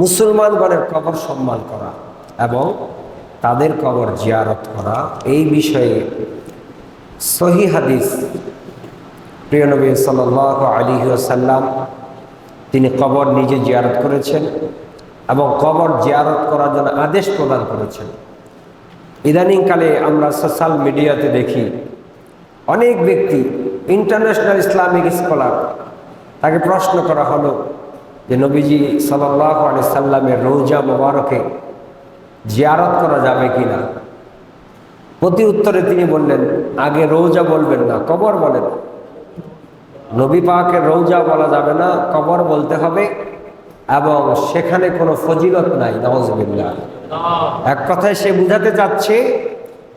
মুসলমানগণের কবর সম্মান করা এবং তাদের কবর জিয়ারত করা, এই বিষয়ে সহি হাদিস। প্রিয় নবী সাল আলী সাল্লাম তিনি কবর নিজে জিয়ারত করেছেন এবং কবর জিয়ারত করার জন্য আদেশ প্রদান করেছেন। ইদানিংকালে আমরা সোশ্যাল মিডিয়াতে দেখি অনেক ব্যক্তি, ইন্টারন্যাশনাল ইসলামিক স্কলার, তাকে প্রশ্ন করা হলো যে নবীজি সাল্লাহ আলি সাল্লামের রৌজা মোবারকে জিয়ারত করা যাবে কি না প্রতি উত্তরে তিনি বললেন আগে রৌজা বলবেন না কবর বলেন। নবী পাকের রৌজা বলা যাবে না কবর বলতে হবে এবং সেখানে কোনো ফজিলত নাই নওয়াজবিল্লাহ এক কথায় সে বুঝাতে চাচ্ছে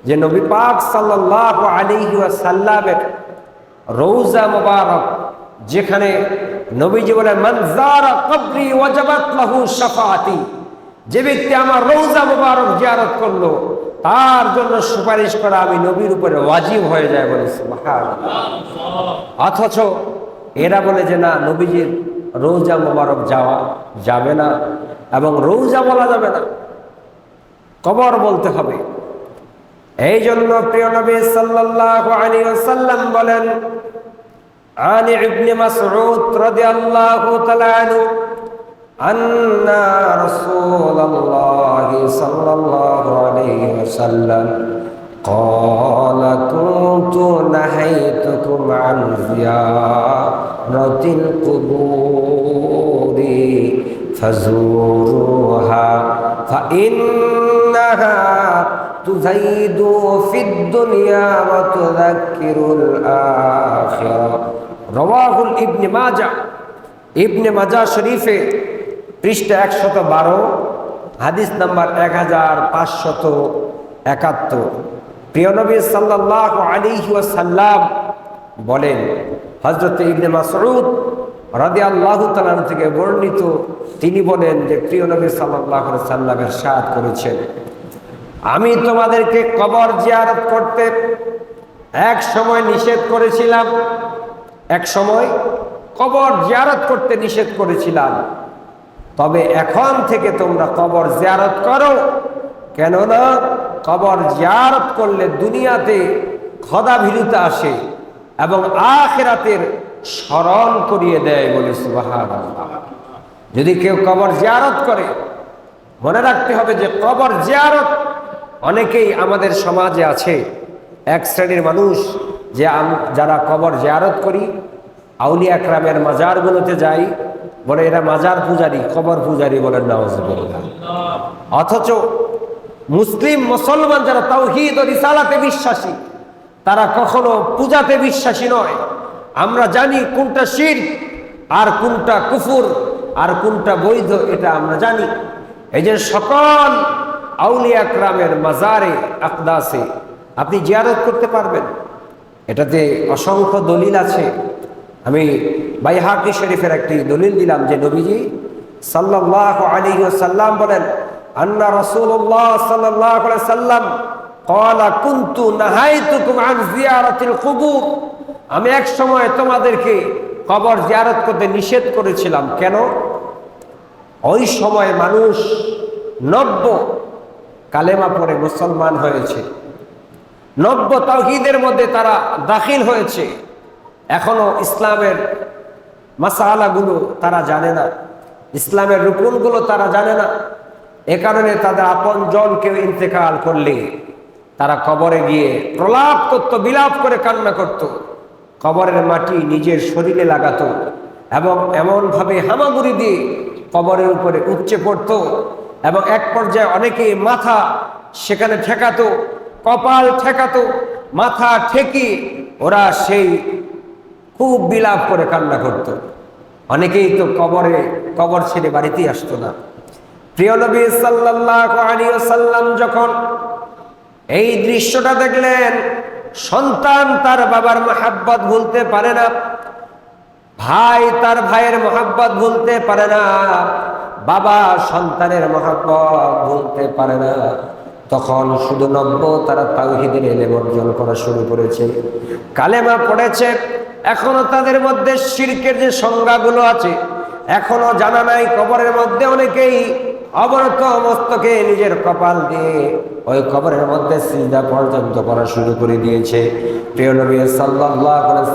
যে নবী পাক সাল্লাহ আলী সাল্লামের রৌজা মোবারক যেখানে নবীজি বলেন মনজারা কবরি ওয়াজাবাত লাহু শাফাআতি যে ব্যক্তি আমার রৌজা মোবারক জিয়ারত করল, তার জন্য সুপারিশ করা আমি নবীর উপরে ওয়াজিব হয়ে যায় বলে অথচ এরা বলে যে, না, নবীজির রৌজা মোবারক যাওয়া যাবে না এবং রৌজা বলা যাবে না। কবর বলতে হবে। এই জন্য প্রিয় নবী সাল্লাল্লাহু আলাইহি ওয়াসাল্লাম বলেন عن ابن مسعود رضي الله تعالى عنه أن رسول الله صلى الله عليه وسلم قال كنت نهيتكم عن زيارة القبور فزوروها فإنها تزيد في الدنيا وتذكر الآخرة রওয়াহুল ইবনে মাজা। ইবনে মাজা শরীফে পৃষ্ঠা একশত বারো, হাদিস নাম্বার এক হাজার পাঁচশত একাত্তর। প্রিয় নবী সাল্লাহ আলিহি সাল্লাম বলেন হজরত ইবনে মাসউদ রাদি আল্লাহ তালান থেকে বর্ণিত, তিনি বলেন যে প্রিয় নবী সাল্লাহ সাল্লামের সাদ করেছেন। আমি তোমাদেরকে কবর জিয়ারত করতে এক সময় নিষেধ করেছিলাম এক সময় কবর জিয়ারত করতে নিষেধ করেছিলাম। তবে এখন থেকে তোমরা কবর জিয়ারত করো। কেননা কবর জিয়ারত করলে দুনিয়াতে খদাভীরুতা আসে এবং আখেরাতের স্মরণ করিয়ে দেয় বলে সুবাহান যদি কেউ কবর জিয়ারত করে, মনে রাখতে হবে যে কবর জিয়ারত অনেকেই আমাদের সমাজে আছে। এক শ্রেণির মানুষ যে যারা কবর জিয়ারত করি, আউলিয়া ক্রামের মাজারগুলোতে যাই, বলে এরা মাজার পূজারি, কবর পূজারি নওয়াজ অথচ মুসলিম, মুসলমান যারা তাওহিদ ও রিসালাতে বিশ্বাসী, তারা কখনো পূজাতে বিশ্বাসী নয়। আমরা জানি কোনটা শির আর কোনটা কুফুর আর কোনটা বৈধ, এটা আমরা জানি। এই যে সকল আউলিয়া ক্রামের মাজারে, আকদাসে আপনি জিয়ারত করতে পারবেন। এটাতে অসংখ্য দলিল আছে। আমি বাইহাকি শরীফের একটি দলিল দিলাম যে নবীজি সাল্লাহ আলী সাল্লাম বলেন, আন্না রসুল্লাহ সাল্লাহ সাল্লাম কুন্তু আমি এক সময় তোমাদেরকে কবর জিয়ারত করতে নিষেধ করেছিলাম। কেন? ওই সময় মানুষ নব্য কালেমা পরে মুসলমান হয়েছে। নব্য তাহিদের মধ্যে তারা দাখিল হয়েছে। এখনও ইসলামের মাসালাগুলো তারা জানে না। ইসলামের রুকুনগুলো তারা জানে না। এ কারণে তাদের আপন জন কেউ ইন্তেকাল করলে তারা কবরে গিয়ে প্রলাপ করত, বিলাপ করে কান্না করত। কবরের মাটি নিজের শরীরে লাগাতো এবং এমনভাবে হামাগুড়ি দিয়ে কবরের উপরে উচ্চে পড়তো এবং এক পর্যায়ে অনেকে মাথা সেখানে ঠেকাতো। কপাল ঠেকাতো, মাথা ঠেকি ওরা সেই খুব বিলাপ করে কান্না করত। অনেকেই তো কবরে, কবর ছেড়ে বাড়িতেই আসতো না প্রিয় নবী সাল্লাম যখন এই দৃশ্যটা দেখলেন, সন্তান তার বাবার মহাব্বত ভুলতে পারে না, ভাই তার ভাইয়ের মহাব্বত ভুলতে পারে না, বাবা সন্তানের মহাব্বত ভুলতে পারে না তখন শুধু নব্য তারা তাওহিদের এলেম অর্জন করা শুরু করেছে। কালেমা পড়েছে, এখনও তাদের মধ্যে শিরকের যে সংজ্ঞাগুলো আছে, এখনও জানা নাই, কবরের মধ্যে অনেকেই অবরত মস্তকে নিজের কপাল দিয়ে ওই কবরের মধ্যে সিজদা পর্যন্ত করা শুরু করে দিয়েছে। প্রিয় নবী আলাইহি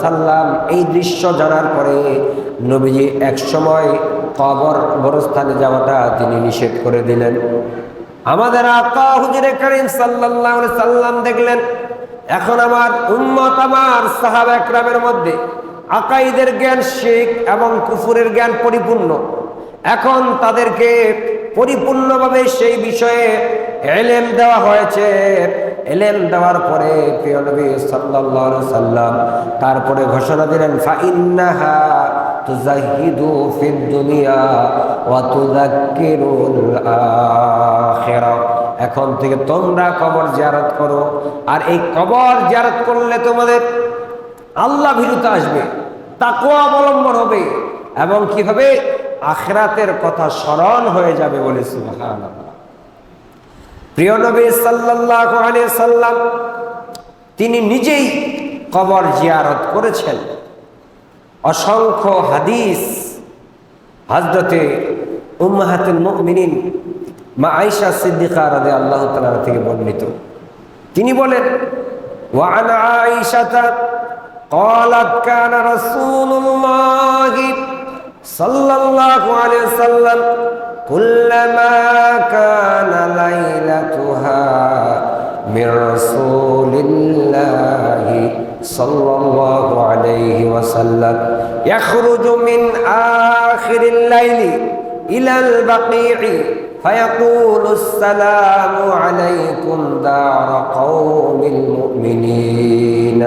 সাল্লাম এই দৃশ্য জানার পরে নবীজি এক সময় কবর বরস্থানে যাওয়াটা তিনি নিষেধ করে দিলেন। আমাদের আকা হুজুরে করিম আলাইহি সাল্লাম দেখলেন, এখন আমার উম্মত আমার সাহাবা একরামের মধ্যে আকাইদের জ্ঞান শেখ এবং কুফুরের জ্ঞান পরিপূর্ণ। এখন তাদেরকে পরিপূর্ণভাবে সেই বিষয়ে এলেম দেওয়া হয়েছে। এলেম দেওয়ার পরে প্রিয় নবী আলাইহি সাল্লাম তারপরে ঘোষণা দিলেন ফাইন্নাহা ফিদ দুনিয়া ওয়া তুযাক্কিরুল আখিরা। এখন থেকে তোমরা কবর জিয়ারত করো। আর এই কবর জিয়ারত করলে তোমাদের আল্লাহ ভীরুতা আসবে, তাকওয়া অবলম্বন হবে এবং কি হবে? আখরাতের কথা স্মরণ হয়ে যাবে বলে প্রিয় নবী আলাইহি সাল্লাম, তিনি নিজেই কবর জিয়ারত করেছেন। অসংখ্য হাদিস হজরতে উম্মাহাতুল মুমিনিন মা আয়েশা সিদ্দিকা রাদিয়াল্লাহু তাআলা থেকে বর্ণিত তিনি বলেন وعن عائشة قالت كان رسول الله صلى الله عليه وسلم كلما كان ليلتها من رسول الله صلى الله عليه وسلم. يخرج من آخر الليل إلى البقيع فيقول السلام عليكم دار قوم المؤمنين.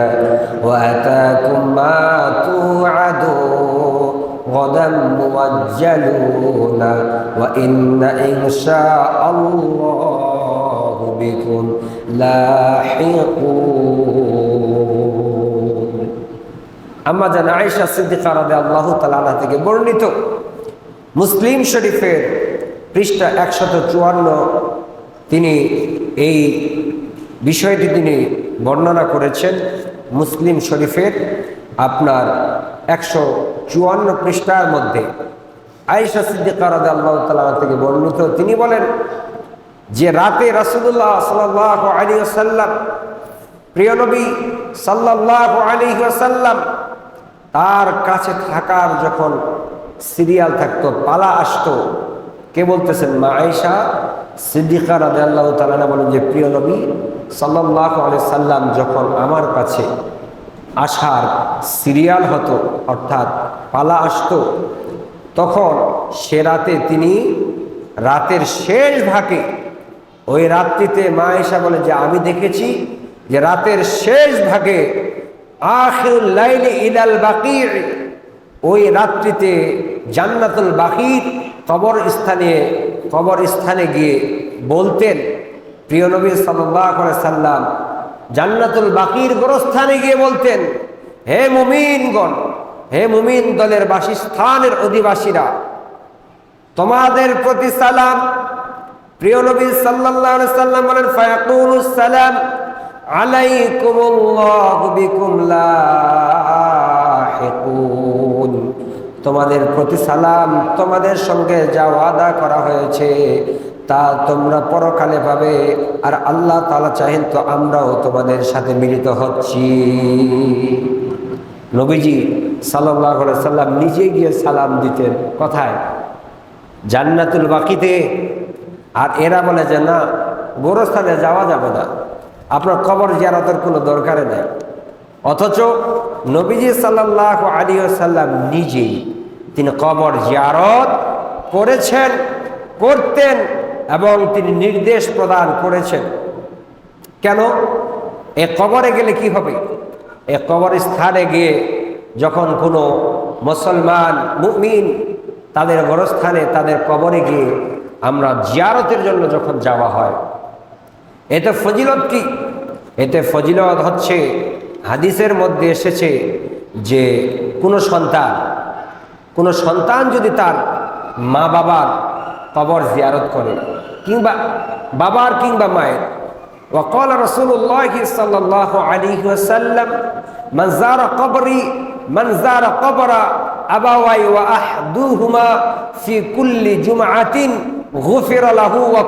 وأتاكم ما توعدون غدا موجلون. وإن إن شاء الله بكم لاحقون. আম্মা জান আয়েশা সিদ্দিকা রাদিয়াল্লাহু তাআলা থেকে বর্ণিত মুসলিম শরীফের পৃষ্ঠা একশত চুয়ান্ন, তিনি এই বিষয়টি তিনি বর্ণনা করেছেন মুসলিম শরীফের আপনার একশো চুয়ান্ন পৃষ্ঠার মধ্যে। আয়েশা সিদ্দিকা রাদিয়াল্লাহু তাআলা থেকে বর্ণিত, তিনি বলেন যে রাতে রাসূলুল্লাহ সাল্লাল্লাহু আলাইহি ওয়াসাল্লাম, প্রিয় নবী সাল্লাল্লাহু আলাইহি ওয়াসাল্লাম তার কাছে থাকার যখন সিরিয়াল থাকতো, পালা আসতো, কে বলতেছেন? মা আয়েশা সিদ্দিকা রাদিয়াল্লাহু তাআলা বলেন যে, প্রিয় নবী সাল্লাল্লাহু আলাইহি সাল্লাম যখন আমার কাছে আসার সিরিয়াল হতো, অর্থাৎ পালা আসতো, তখন সে রাতে তিনি রাতের শেষ ভাগে ওই রাত্রিতে মা এসা বলে যে, আমি দেখেছি যে রাতের শেষ ভাগে আখিরুল লাইলি ইলাল বাকির ওই রাত্রিতে জান্নাতুল বাকির কবর স্থানে কবর স্থানে গিয়ে বলতেন, প্রিয় নবী সাল্লাহ সাল্লাম, জান্নাতুল বাকির গোরস্থানে গিয়ে বলতেন, হে মুমিনগণ, হে মুমিন দলের বাসস্থানের অধিবাসীরা, তোমাদের প্রতি সালাম। প্রিয় নবী সাল্লাল্লাহু সাল্লাম বলেন, ফায়াকুলুস সালাম। তোমাদের প্রতি সালাম, তোমাদের সঙ্গে যা ওয়াদা করা হয়েছে তা তোমরা পরকালে পাবে, আর আল্লাহ তালা চাহেন তো আমরাও তোমাদের সাথে মিলিত হচ্ছি। নবীজি সাল্লাহ সাল্লাম নিজে গিয়ে সালাম দিতেন। কথায়? জান্নাতুল বাকিতে। আর এরা বলে যে, না, গোরস্থানে যাওয়া যাবে না। আপনার কবর জিয়ারতের কোনো দরকারে নাই। অথচ নবীজি সাল্লাহ আলী সাল্লাম নিজেই তিনি কবর জিয়ারত করেছেন, করতেন এবং তিনি নির্দেশ প্রদান করেছেন। কেন? এ কবরে গেলে কি হবে? এ কবর স্থানে গিয়ে যখন কোনো মুসলমান, মুমিন তাদের গরস্থানে তাদের কবরে গিয়ে আমরা জিয়ারতের জন্য যখন যাওয়া হয় এতে ফজিলত কি এতে ফজিলত হচ্ছে হাদিসের মধ্যে এসেছে যে কোনো সন্তান কোনো সন্তান যদি তার মা বাবার কবর জিয়ারত করে কিংবা বাবার কিংবা মায়ের وقال رسول الله صلى الله عليه وسلم من زار قبري من زار قبر আবাওয়াই ওয়া আহদুহুমা ফি কুল্লি জুমআতিন গুফিরা লাহু ওয়া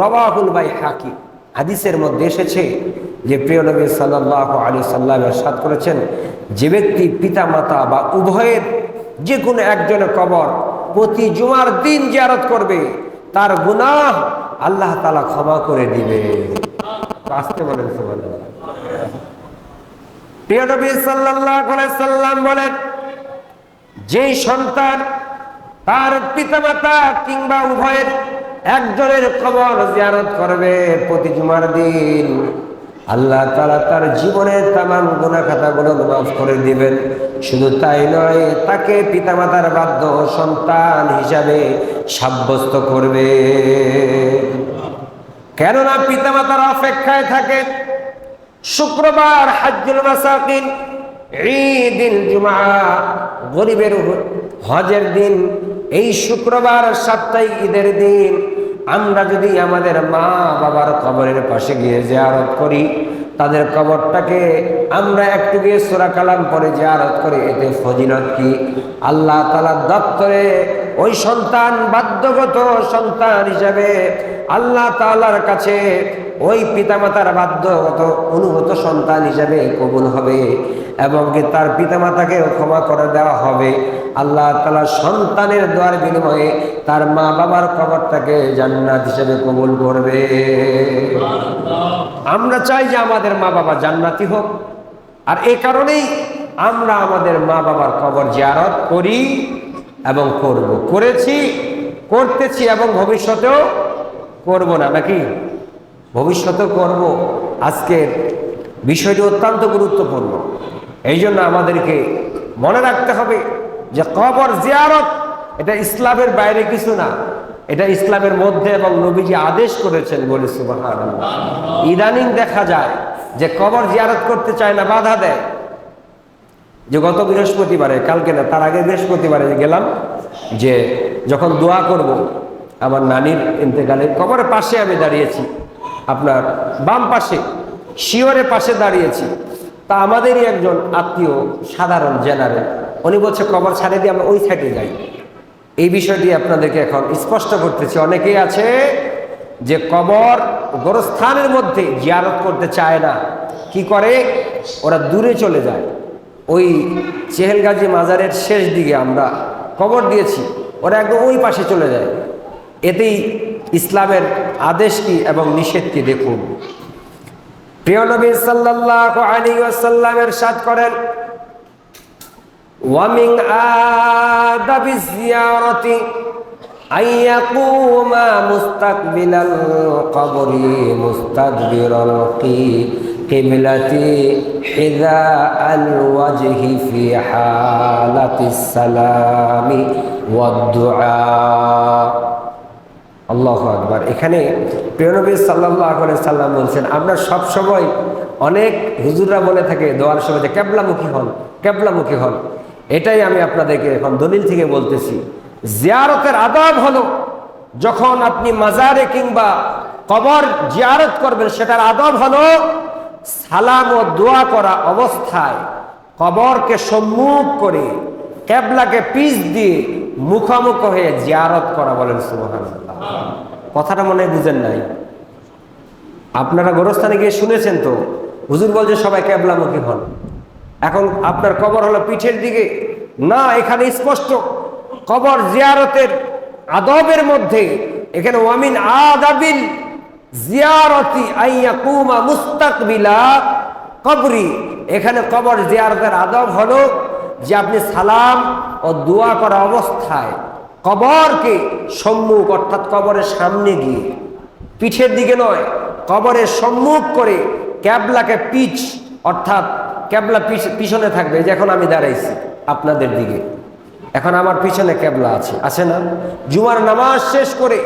রবাহুল বাই হাকি হাদিসের মধ্যে এসেছে যে প্রিয় নবী সাল্লাহ আলী সাল্লাম সাদ করেছেন, যে ব্যক্তি পিতা মাতা বা উভয়ের যে কোনো একজনের কবর প্রতি জুমার দিন জিয়ারত করবে, তার গুনাহ আল্লাহ তালা ক্ষমা করে দিবে। আসতে বলেন প্রিয় নবী সাল্লাম বলেন, যেই সন্তান তার পিতামাতা কিংবা উভয়ের একজনের কবর জিয়ারত করবে প্রতি জুমার দিন। আল্লাহ তালা তার জীবনের তামাম গুণা খাতাগুলো মাফ করে দিবেন। শুধু তাই নয়, তাকে পিতামাতার বাধ্য সন্তান হিসাবে সাব্যস্ত করবে। কেননা পিতামাতার অপেক্ষায় থাকে শুক্রবার হাজ্জুল মাসাকিন, ঈদিল জুমা, গরিবের হজের দিন। এই শুক্রবার সাপ্তাহিক ঈদের দিন আমরা যদি আমাদের মা বাবার কবরের পাশে গিয়ে জেয়ারত করি, তাদের কবরটাকে আমরা একটু গিয়ে সোরা কালাম পরে জেয়ারত করি, এতে ফজিলত কি? আল্লাহ তালা দপ্তরে ওই সন্তান বাধ্যগত সন্তান হিসাবে আল্লাহ তালার কাছে ওই পিতামাতার বাধ্যগত অনুগত সন্তান হিসাবে কবুল হবে এবং কি তার পিতামাতাকে ক্ষমা করে দেওয়া হবে। আল্লাহ তালা সন্তানের দোয়ার বিনিময়ে তার মা বাবার কবরটাকে জান্নাত হিসেবে কবুল করবে। আমরা চাই যে আমাদের মা বাবা জান্নাতি হোক। আর এই কারণেই আমরা আমাদের মা বাবার কবর জিয়ারত করি এবং করব। করেছি, করতেছি এবং ভবিষ্যতেও করব না, নাকি? ভবিষ্যতেও করব, আজকের বিষয়টি অত্যন্ত গুরুত্বপূর্ণ। এই জন্য আমাদেরকে মনে রাখতে হবে যে কবর জিয়ারত, এটা ইসলামের বাইরে কিছু না, এটা ইসলামের মধ্যে এবং নবীজি আদেশ করেছেন বলে সুবাহান ইদানিং দেখা যায় যে কবর জিয়ারত করতে চায় না, বাধা দেয়। যে গত বৃহস্পতিবারে, কালকে না, তার আগে বৃহস্পতিবারে গেলাম যে যখন দোয়া করব, আমার নানির ইন্তেকালের কবরের পাশে আমি দাঁড়িয়েছি। আপনার বাম পাশে শিওরের পাশে দাঁড়িয়েছি। তা আমাদেরই একজন আত্মীয়, সাধারণ জেনারেল, উনি বলছে, কবর ছাড়ে দিয়ে আমরা ওই সাইডে যাই। এই বিষয়টি আপনাদেরকে এখন স্পষ্ট করতেছি। অনেকেই আছে যে কবর গোরস্থানের মধ্যে জিয়ারত করতে চায় না। কি করে? ওরা দূরে চলে যায়। ওই চেহেলগাজী মাজারের শেষ দিকে আমরা কবর দিয়েছি। ওরা একদম ওই পাশে চলে যায়। এতেই ইসলামের আদেশ কি এবং নিষেধ কি দেখুন। প্রিয় নবী সাল্লাহ আলী আসাল্লামের সাথ করেন ওয়ামিং আদাবি জিয়ারতি আইয়াকুমা মুস্তাকবিলাল কবরি মুস্তাকবিরাল কি কিবলাতি হিদা আল ওয়াজহি ফি হালাতিস সালামি ওয়াদ দুআ আল্লাহ আকবার। এখানে প্রিয়নবী সাল্লাহ সাল্লাম বলছেন, আমরা সব সময় অনেক হুজুররা বলে থাকে দোয়ার সময় যে ক্যাবলামুখী হন ক্যাবলামুখী হন। এটাই আমি আপনাদেরকে এখন দলিল থেকে বলতেছি। জিয়ারতের আদাব হলো যখন আপনি মাজারে কিংবা কবর জিয়ারত করবেন, সেটার আদব হলো সালাম ও দোয়া করা অবস্থায় কবরকে সম্মুখ করে ক্যাবলাকে পিস দিয়ে মুখামুখ হয়ে জিয়ারত করা বলেন সুবহানাল্লাহ। কথাটা মনে বুঝেন নাই। আপনারা গোরস্থানে গিয়ে শুনেছেন তো, হুজুর বলছে সবাই ক্যাবলামুখী হন। এখন আপনার কবর হলো পিঠের দিকে, না, এখানে স্পষ্ট। কবর জিয়ারতের আদবের মধ্যে, এখানে ওয়ামিন আদাবিল জিয়ারতি আইয়াকুমা মুস্তাকবিলা কবরি। এখানে কবর জিয়ারতের আদব হলো যে আপনি সালাম ও দোয়া করা অবস্থায় কবরকে সম্মুখ, অর্থাৎ কবরের সামনে গিয়ে, পিঠের দিকে নয়, কবরের সম্মুখ করে ক্যাবলাকে পিচ অর্থাৎ ক্যাবলা পিছনে থাকবে। যে এখন আমি দাঁড়াইছি আপনাদের দিকে। এখন আমার পিছনে ক্যাবলা আছে। আছে না? জুমার নামাজ শেষ করে,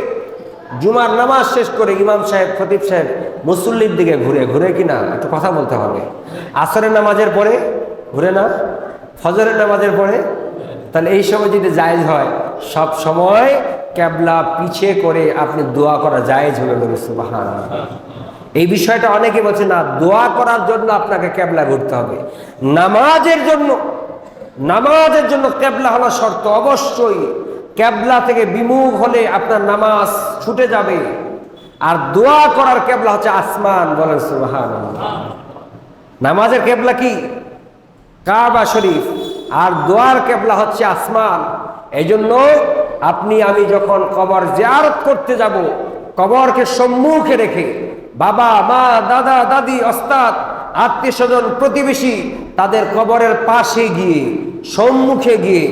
জুমার নামাজ শেষ করে ইমাম সাহেব, খতিব সাহেব মুসল্লির দিকে ঘুরে ঘুরে কিনা একটু কথা বলতে হবে। আসরের নামাজের পরে, ঘুরে না? ফজরের নামাজের পরে? তাহলে এই সময় যদি জায়েজ হয়, সব সময় ক্যাবলা পিছে করে আপনি দোয়া করা জায়েজ হবে বলে সুবাহান এই বিষয়টা অনেকে বলছে, না, দোয়া করার জন্য আপনাকে ক্যাবলা ঘুরতে হবে। নামাজের জন্য নামাজের জন্য ক্যাবলা হলো শর্ত অবশ্যই। ক্যাবলা থেকে বিমুখ হলে আপনার নামাজ ছুটে যাবে। আর দোয়া করার ক্যাবলা হচ্ছে আসমান বলেন সুবহান নামাজের ক্যাবলা কি? কাবা শরীফ আর দোয়ার কেবলা হচ্ছে আসমান। এই জন্য আপনি, আমি যখন কবর জিয়ারত করতে যাব, কবরকে সম্মুখে রেখে বাবা, মা, দাদা, দাদি অস্তাদ আত্মীয় স্বজন প্রতিবেশী তাদের কবরের পাশে গিয়ে, সম্মুখে গিয়ে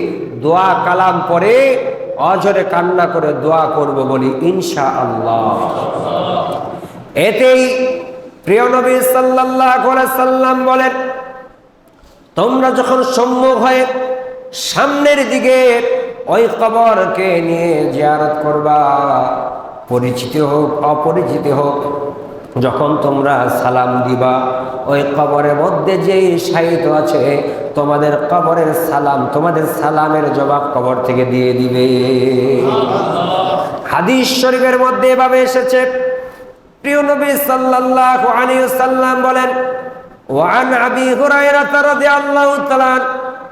দোয়া কালাম পরে অজরে কান্না করে দোয়া করব বলি ইনশা আল্লাহ এতেই প্রিয় নবী আলাইহি সাল্লাম বলেন তোমরা যখন সম্মুখ হয়ে সামনের দিকে ওই কবরকে নিয়ে জিয়ারত করবা, পরিচিত হোক, অপরিচিত হোক, যখন তোমরা সালাম দিবা, ওই কবরের মধ্যে যেই সাহিত্য আছে, তোমাদের কবরের সালাম, তোমাদের সালামের জবাব কবর থেকে দিয়ে দিবে। হাদিস শরীফের মধ্যে এভাবে এসেছে। প্রিয় নবী সাল্লাল্লাহু আলাইহি সাল্লাম বলেন وعن أبي هريرة رضي الله تعالى عنه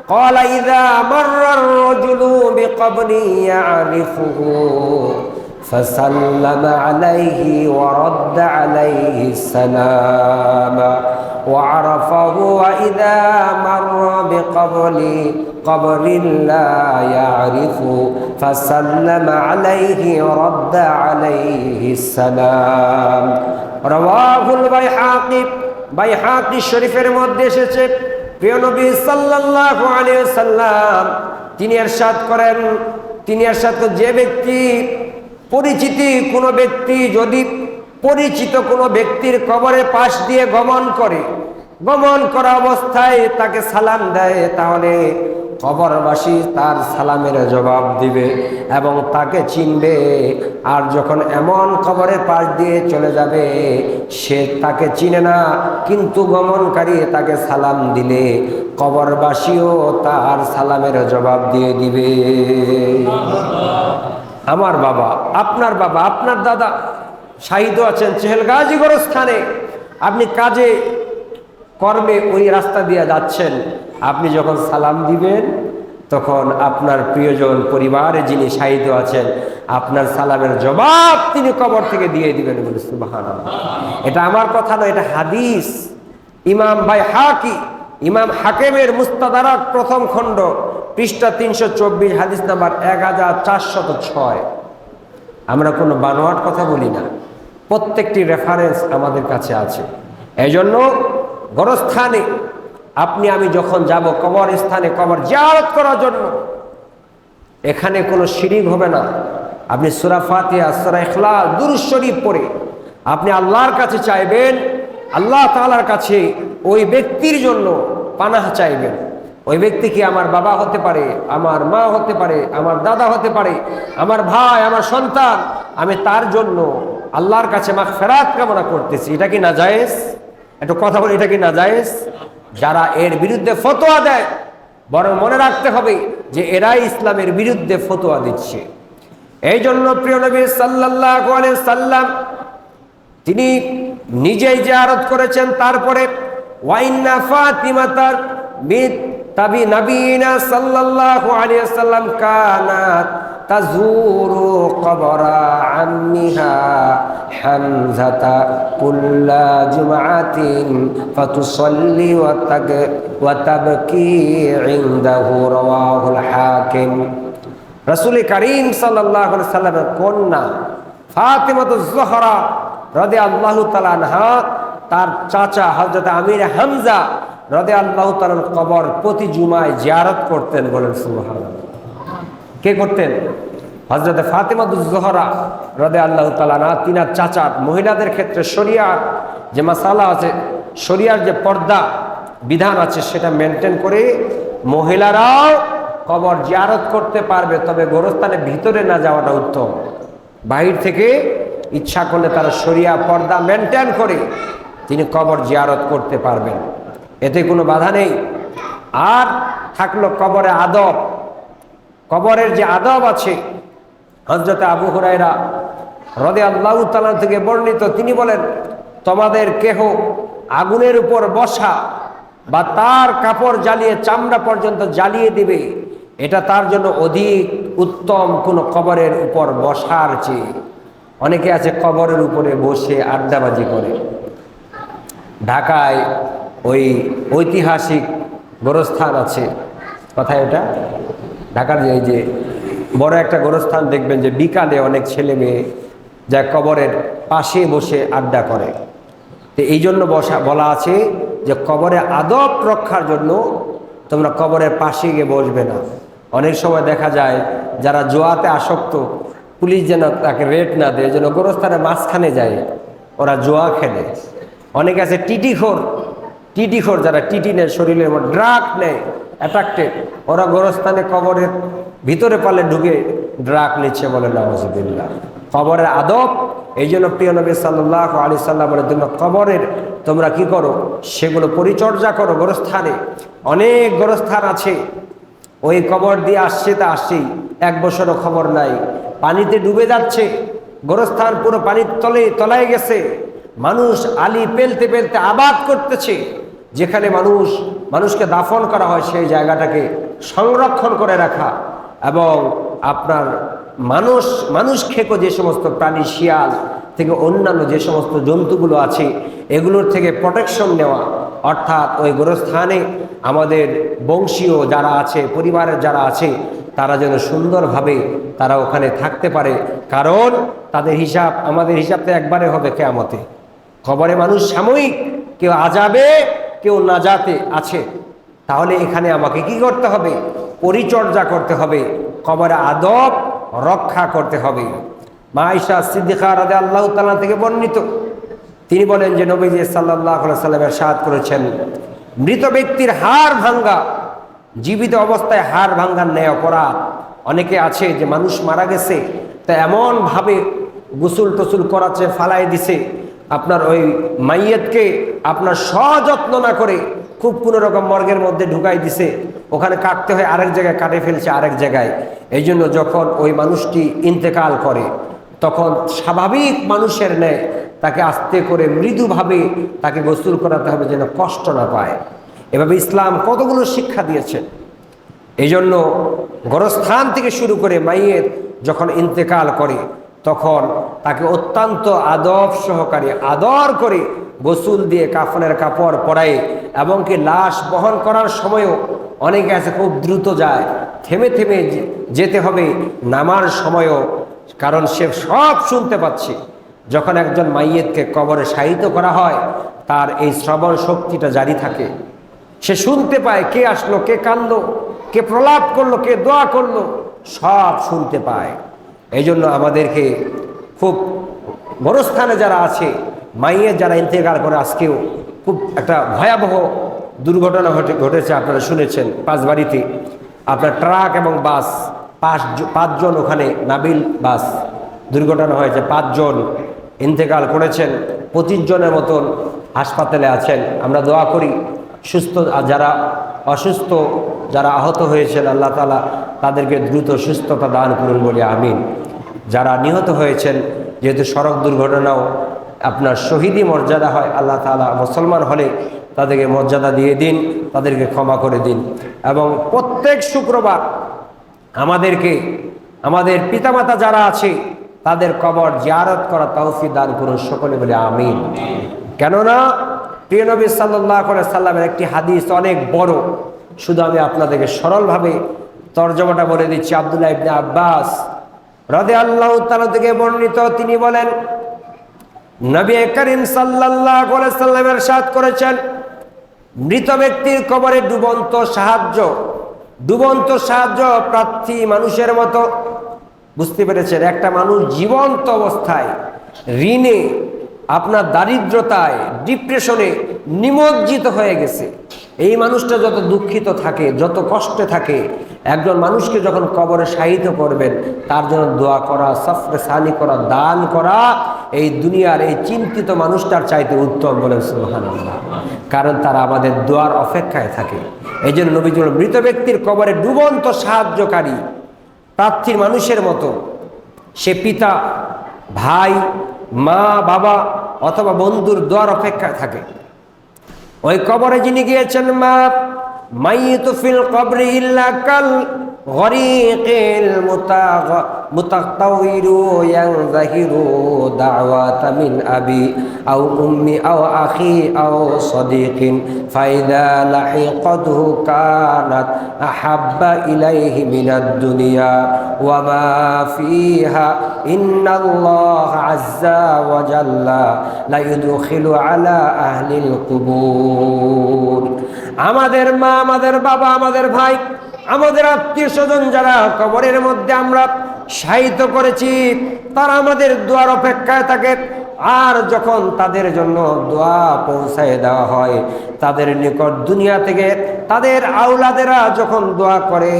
قال إذا مر الرجل بقبر يعرفه فسلم عليه ورد عليه السلام وعرفه وإذا مر بقبر قبر لا يعرف فسلم عليه ورد عليه السلام. رواه ভাই হাতি শরীফের মধ্যে এসেছে, প্রিয় নবী সাল্লাহ সাল্লাম তিনি এরশাদ করেন। তিনি এরশাদ করেন যে ব্যক্তি পরিচিতি কোনো ব্যক্তি যদি পরিচিত কোনো ব্যক্তির কবরে পাশ দিয়ে গমন করে, গমন করা অবস্থায় তাকে সালাম দেয়, তাহলে কবরবাসী তার সালামের জবাব দিবে এবং তাকে চিনবে। আর যখন এমন কবরের পাশ দিয়ে চলে যাবে, সে তাকে চিনে না, কিন্তু গমনকারী তাকে সালাম দিলে। কবরবাসীও তার সালামের জবাব দিয়ে দিবে। আমার বাবা, আপনার বাবা, আপনার দাদা শাহিদ আছেন চেহেলগাজী স্থানে আপনি কাজে কর্মে ওই রাস্তা দিয়ে যাচ্ছেন, আপনি যখন সালাম দিবেন, তখন আপনার প্রিয়জন পরিবারে যিনি সাহিত্য আছেন, আপনার সালামের জবাব তিনি কবর থেকে দিয়ে দিবেন বলে এটা আমার কথা নয়, এটা হাদিস। ইমাম ভাই হাকি, ইমাম হাকেমের মুস্তাদারাক প্রথম খণ্ড, পৃষ্ঠা তিনশো চব্বিশ, হাদিস নাম্বার এক হাজার চারশত ছয়। আমরা কোনো বানোয়াট কথা বলি না, প্রত্যেকটি রেফারেন্স আমাদের কাছে আছে। এই জন্য গরস্থানে আপনি, আমি যখন যাব কবর স্থানে কবর জিয়ারত করার জন্য, এখানে কোনো শিরিক হবে না। আপনি সুরা ফাতিয়া সুরা ইখলাস দুরুজ শরীফ পড়ে আপনি আল্লাহর কাছে চাইবেন, আল্লাহ তাআলার কাছে ওই ব্যক্তির জন্য পানাহ চাইবেন। ওই ব্যক্তি কি আমার বাবা হতে পারে, আমার মা হতে পারে, আমার দাদা হতে পারে, আমার ভাই, আমার সন্তান, আমি তার জন্য আল্লাহর কাছে মা ফেরাত কামনা করতেছি। এটা কি না একটু কথা বলি, এটা কি না জায়েজ যারা এর বিরুদ্ধে ফতোয়া দেয়, বরং মনে রাখতে হবে যে এরাই ইসলামের বিরুদ্ধে ফতোয়া দিচ্ছে। এই জন্য প্রিয় নবী আলাইহি সাল্লাম তিনি নিজেই যে আরত করেছেন, তারপরে ওয়াইন্না তাজুরু কবরা আম্মিহা হামজাতা কুল্লা জুমআতিন ফাতুসাল্লি ওয়া তাগ, ওয়া তাবকি ইনদাহু রাওয়াহুল হাকিম। রাসূল করিম সাল্লাল্লাহু আলাইহি সাল্লামের কন্যা ফাতিমাতুজ জোহরা রদে আল্লাহ তালানহা তার চাচা হজরত আমির হামজা রদে আল্লাহ কবর প্রতি জুমায় জিয়ারত করতেন বলেন সুবহান কে করতেন? হজরত ফাতেমাদুজহরা রদে আল্লাহ তালানা তিনার চাচার মহিলাদের ক্ষেত্রে শরিয়ার যে মাসালা আছে, শরিয়ার যে পর্দা বিধান আছে, সেটা মেনটেন করে মহিলারাও কবর জিয়ারত করতে পারবে, তবে গোরস্থানের ভিতরে না যাওয়াটা উত্তম। বাহির থেকে ইচ্ছা করলে তারা শরিয়া পর্দা মেনটেন করে তিনি কবর জিয়ারত করতে পারবেন। এতে কোনো বাধা নেই। আর থাকল কবরে আদব। কবরের যে আদব আছে হজরতে আবু হুরাইরা রদে আল্লাহ তালা থেকে বর্ণিত, তিনি বলেন, তোমাদের কেহ আগুনের উপর বসা বা তার কাপড় জ্বালিয়ে চামড়া পর্যন্ত জ্বালিয়ে দিবে, এটা তার জন্য অধিক উত্তম কোনো কবরের উপর বসার চেয়ে। অনেকে আছে কবরের উপরে বসে আড্ডাবাজি করে। ঢাকায় ওই ঐতিহাসিক গোরস্থান আছে। কথায় এটা ঢাকার যে যে বড় একটা গোরস্থান দেখবেন যে বিকালে অনেক ছেলে মেয়ে যা কবরের পাশে বসে আড্ডা করে। তো এই জন্য বসা বলা আছে যে কবরে আদব রক্ষার জন্য তোমরা কবরের পাশে গিয়ে বসবে না। অনেক সময় দেখা যায় যারা জোয়াতে আসক্ত, পুলিশ যেন তাকে রেট না দেয়, যেন গোরস্থানের মাঝখানে যায়, ওরা জোয়া খেলে। অনেকে আছে টিটিখোর টিটিখোর যারা টিটি নেয় শরীরের মধ্যে, ড্রাগ নেয় অ্যাট্রাক্টেড, ওরা গোরস্থানে কবরের ভিতরে পালে ঢুকে ড্রাগ নিচ্ছে বলে নওয়াজবিল্লা কবরের আদব, এই জন্য প্রিয় নবী সাল্লাহ আলি সাল্লামের জন্য কবরের তোমরা কি করো? সেগুলো পরিচর্যা করো গোরস্থানে। অনেক গোরস্থান আছে, ওই কবর দিয়ে আসছে তা আসছেই, এক বছরও খবর নাই। পানিতে ডুবে যাচ্ছে, গোরস্থান পুরো পানির তলে, তলায় গেছে। মানুষ আলি পেলতে পেলতে আবাদ করতেছে। যেখানে মানুষ, মানুষকে দাফন করা হয় সেই জায়গাটাকে সংরক্ষণ করে রাখা এবং আপনার মানুষ মানুষ খেকো যে সমস্ত প্রাণী, শিয়াল থেকে অন্যান্য যে সমস্ত জন্তুগুলো আছে, এগুলোর থেকে প্রোটেকশন নেওয়া, অর্থাৎ ওই গোরস্থানে আমাদের বংশীয় যারা আছে, পরিবারের যারা আছে, তারা যেন সুন্দরভাবে তারা ওখানে থাকতে পারে। কারণ তাদের হিসাব, আমাদের হিসাব তো একবারে হবে কেয়ামতে। খবরে মানুষ সাময়িক, কেউ আজাবে কেউ নাজাতে আছে, তাহলে এখানে আমাকে কি করতে হবে? পরিচর্যা করতে হবে, কবরে আদব রক্ষা করতে হবে। মা আইসা সিদ্দিকা রাদে আল্লাহ তালা থেকে বর্ণিত। তিনি বলেন যে নবীজি সাল্লাহ সাল্লামের সাদ করেছেন, মৃত ব্যক্তির হার ভাঙ্গা, জীবিত অবস্থায় হার ভাঙ্গার ন্যায় অপরাধ। অনেকে আছে যে মানুষ মারা গেছে, তা এমনভাবে গোসল টসুল করাচ্ছে, ফালাই দিছে। আপনার ওই মাইয়েতকে আপনার সযত্ন না করে খুব কোনো রকম মর্গের মধ্যে ঢুকাই দিছে। ওখানে কাটতে হয়, আরেক জায়গায় কাটে ফেলছে আরেক জায়গায়। এই জন্য যখন ওই মানুষটি ইন্তেকাল করে, তখন স্বাভাবিক মানুষের ন্যায় তাকে আস্তে করে মৃদুভাবে তাকে গোসল করাতে হবে যেন কষ্ট না পায়। এভাবে ইসলাম কতগুলো শিক্ষা দিয়েছে। এই জন্য গরস্থান থেকে শুরু করে মাইয়ের যখন ইন্তেকাল করে তখন তাকে অত্যন্ত আদব সহকারে আদর করে গোসুল দিয়ে কাফনের কাপড় পরায় এবং কি লাশ বহন করার সময়ও অনেকে আছে খুব দ্রুত যায়, থেমে থেমে যেতে হবে, নামার সময়ও, কারণ সে সব শুনতে পাচ্ছে। যখন একজন মাইয়েতকে কবরে শায়িত করা হয়, তার এই শ্রবণ শক্তিটা জারি থাকে। সে শুনতে পায়, কে আসলো, কে কান্দলো কে প্রলাপ করল, কে দোয়া করল, সব শুনতে পায়। এই জন্য আমাদেরকে খুব বড়স্থানে যারা আছে, মাইয়ের যারা ইন্তেকার করে আজকেও খুব একটা ভয়াবহ দুর্ঘটনা ঘটে, ঘটেছে, আপনারা শুনেছেন পাঁচবাড়িতে। আপনার ট্রাক এবং বাস, পাঁচ পাঁচজন ওখানে নাবিল বাস, দুর্ঘটনা হয়েছে, পাঁচজন ইন্তেকাল করেছেন পঁচিশ জনের মতন হাসপাতালে আছেন। আমরা দোয়া করি সুস্থ যারা অসুস্থ, যারা আহত হয়েছেন, আল্লাহ তালা তাদেরকে দ্রুত সুস্থতা দান করুন বলে, আমিন। যারা নিহত হয়েছেন, যেহেতু সড়ক দুর্ঘটনাও আপনার শহীদি মর্যাদা হয়, আল্লাহ তালা মুসলমান হলে তাদেরকে মর্যাদা দিয়ে দিন, তাদেরকে ক্ষমা করে দিন। এবং প্রত্যেক শুক্রবার আমাদেরকে, আমাদের পিতামাতা যারা আছে, তাদের কবর জিয়ারত করা তৌফি দান করুন সকলে বলে, আমিন। কেননা প্রিয় নবী সাল্লাহ সাল্লামের একটি হাদিস অনেক বড়। শুধু আমি আপনাদেরকে সরলভাবে তর্জমাটা বলে দিচ্ছি। আবদুল্লাহ ইবনে আব্বাস রদে আল্লাহ থেকে বর্ণিত। তিনি বলেন, নবী করিম সাল্লাহ সাল্লামের সাথ করেছেন, মৃত ব্যক্তির কবরে ডুবন্ত সাহায্য ডুবন্ত সাহায্য প্রার্থী মানুষের মতো। বুঝতে পেরেছেন, একটা মানুষ জীবন্ত অবস্থায় ঋণে আপনার দারিদ্রতায় ডিপ্রেশনে নিমজ্জিত হয়ে গেছে। এই মানুষটা যত দুঃখিত থাকে, যত কষ্টে থাকে, একজন মানুষকে যখন কবরে শায়িত করবেন, তার জন্য দোয়া করা, সফরে সানি করা, দান করা, এই দুনিয়ার এই চিন্তিত মানুষটার চাইতে উত্তম বলেন সুবহানাল্লাহ। কারণ তারা আমাদের দোয়ার অপেক্ষায় থাকে। এই জন্য নবীজুল মৃত ব্যক্তির কবরে ডুবন্ত সাহায্যকারী, প্রার্থীর মানুষের মতো। সে পিতা, ভাই মা, বাবা অথবা বন্ধুর দোয়ার অপেক্ষায় থাকে। ওই কবরে যিনি গিয়েছেন মা মাই ফিল কবরি ইল্লা কাল غريق المتغ... متطور ينزهر دعوة من أبي أو أمي أو أخي أو صديق فإذا لحقته كانت أحب إليه من الدنيا وما فيها إن الله عز وجل لا يدخل على أهل القبور আমাদের মা আমাদের বাবা আমাদের ভাই আমাদের আত্মীয় স্বজন যারা কবরের মধ্যে আমরা সাহিত্য করেছি, তারা আমাদের দোয়ার অপেক্ষায় থাকে। আর যখন তাদের জন্য দোয়া পৌঁছায় দেওয়া হয়, তাদের নিকট দুনিয়া থেকে তাদের আউলাদেরা যখন দোয়া করে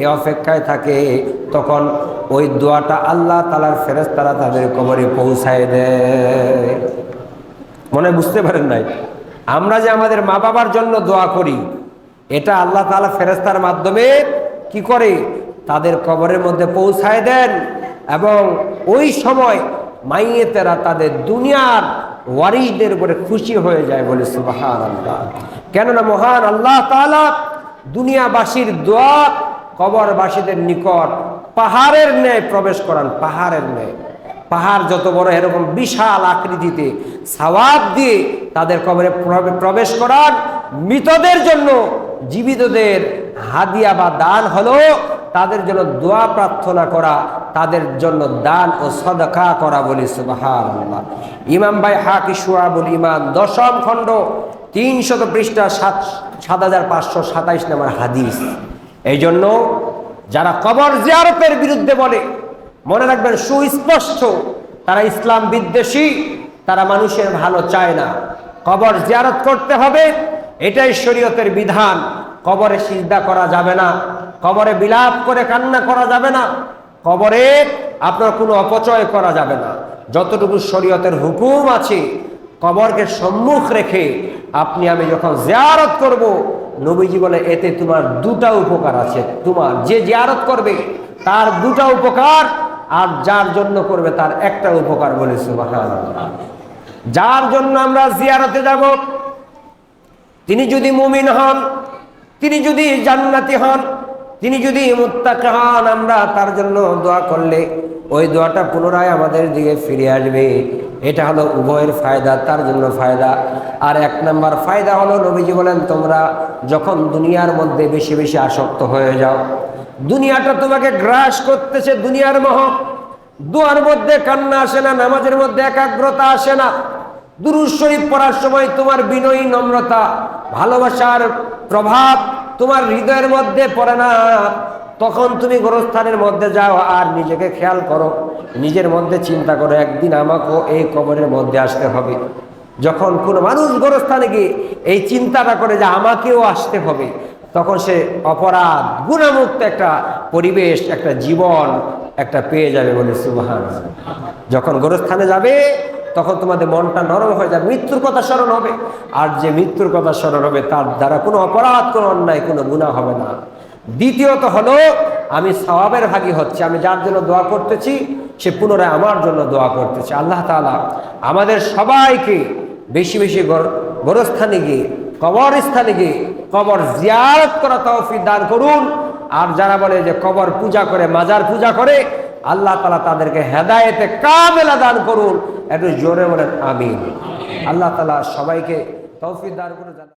এই অপেক্ষায় থাকে, তখন ওই দোয়াটা আল্লাহ তালার ফেরেস তারা তাদের কবরে পৌঁছায় দেয়। মনে বুঝতে পারেন নাই? আমরা যে আমাদের মা বাবার জন্য দোয়া করি এটা আল্লাহ তালা ফেরেস্তার মাধ্যমে কি করে? তাদের কবরের মধ্যে পৌঁছায় দেন এবং ওই সময় মাইয়েতেরা তাদের দুনিয়ার ওয়ারিসদের উপরে খুশি হয়ে যায় বলে সুবাহান আল্লাহ কেননা মহান আল্লাহ তালা দুনিয়াবাসীর দোয়া কবরবাসীদের নিকট পাহাড়ের ন্যায় প্রবেশ করান, পাহাড়ের ন্যায়। পাহাড় যত বড় এরকম বিশাল আকৃতিতে সওয়াব দিয়ে তাদের কবরে প্রবেশ করার মৃতদের জন্য জীবিতদের হাদিয়া বা দান হলো তাদের জন্য দোয়া প্রার্থনা করা, তাদের জন্য দান ও সদকা করা বলি ইমাম ভাই হাকি সুয়াবুল ইমান, দশম খণ্ড, তিনশত পৃষ্ঠা, সাত সাত হাজার পাঁচশো সাতাইশ নম্বর হাদিস। এই জন্য যারা কবর জিয়ারতের বিরুদ্ধে বলে, মনে রাখবেন সুস্পষ্ট, তারা ইসলাম বিদ্বেষী, তারা মানুষের ভালো চায় না। কবর জিয়ারত করতে হবে এটাই শরীয়তের বিধান। কবরে সিজদা করা যাবে না, কবরে বিলাপ করে কান্না করা যাবে না, কবরে আপনার কোনো অপচয় করা যাবে না। যতটুকু শরীয়তের হুকুম আছে, কবরকে সম্মুখ রেখে আপনি আমি যখন জিয়ারত করব, নবীজি বলে, এতে তোমার দুটা উপকার আছে। তোমার যে জিয়ারত করবে, তার দুটা উপকার, আর যার জন্য করবে, তার একটা উপকার বলে সুবহানাল্লাহ। যার জন্য আমরা জিয়ারতে যাব তিনি যদি মুমিন হন, তিনি যদি জান্নাতি হন, তিনি যদি মুত্তাক হন, আমরা তার জন্য দোয়া করলে ওই দোয়াটা পুনরায় আমাদের দিকে ফিরে আসবে। এটা হলো উভয়ের ফায়দা, তার জন্য ফায়দা। আর এক নম্বর ফায়দা হলো নবীজি বলেন, তোমরা যখন দুনিয়ার মধ্যে বেশি বেশি আসক্ত হয়ে যাও, দুনিয়াটা তোমাকে গ্রাস করতেছে দুনিয়ার মোহ দোয়ার মধ্যে কান্না আসে না, নামাজের মধ্যে একাগ্রতা আসে না। দুরুজ শরীফ পড়ার সময় তোমার বিনয়ী নম্রতা, ভালোবাসার প্রভাব তোমার হৃদয়ের মধ্যে পড়ে না। তখন তুমি গোরস্থানের মধ্যে যাও আর নিজেকে খেয়াল করো, নিজের মধ্যে চিন্তা করো, একদিন আমাকেও এই কবরের মধ্যে আসতে হবে। যখন কোনো মানুষ গোরস্থানে গিয়ে এই চিন্তাটা করে যে আমাকেও আসতে হবে, তখন সে অপরাধ, গুণামুক্ত একটা পরিবেশ, একটা জীবন একটা পেয়ে যাবে বলে সুবাহান যখন গোরস্থানে যাবে তখন তোমাদের মনটা নরম হয়ে যাবে মৃত্যুর কথা স্মরণ হবে। আর যে মৃত্যুর কথা স্মরণ হবে, তার দ্বারা কোনো অপরাধ, কোনো অন্যায়, কোনো গুণা হবে না। দ্বিতীয়ত হলো, আমি সওয়াবের ভাগী হচ্ছে। আমি যার জন্য দোয়া করতেছি, সে পুনরায় আমার জন্য দোয়া করতেছে। আল্লাহ তাআলা আমাদের সবাইকে বেশি বেশি গর- গোরস্থানে গিয়ে, কবরস্থানে গিয়ে কবর জিয়ারত করা তৌফিক দান করুন। আর যারা বলে যে কবর পূজা করে, মাজার পূজা করে আল্লাহ তালা তাদেরকে হেদায়েতে কামেলা দান করুন। একটু জোরে বলেন, আমিন। আল্লাহ তালা সবাইকে তৌফিক দান করুন।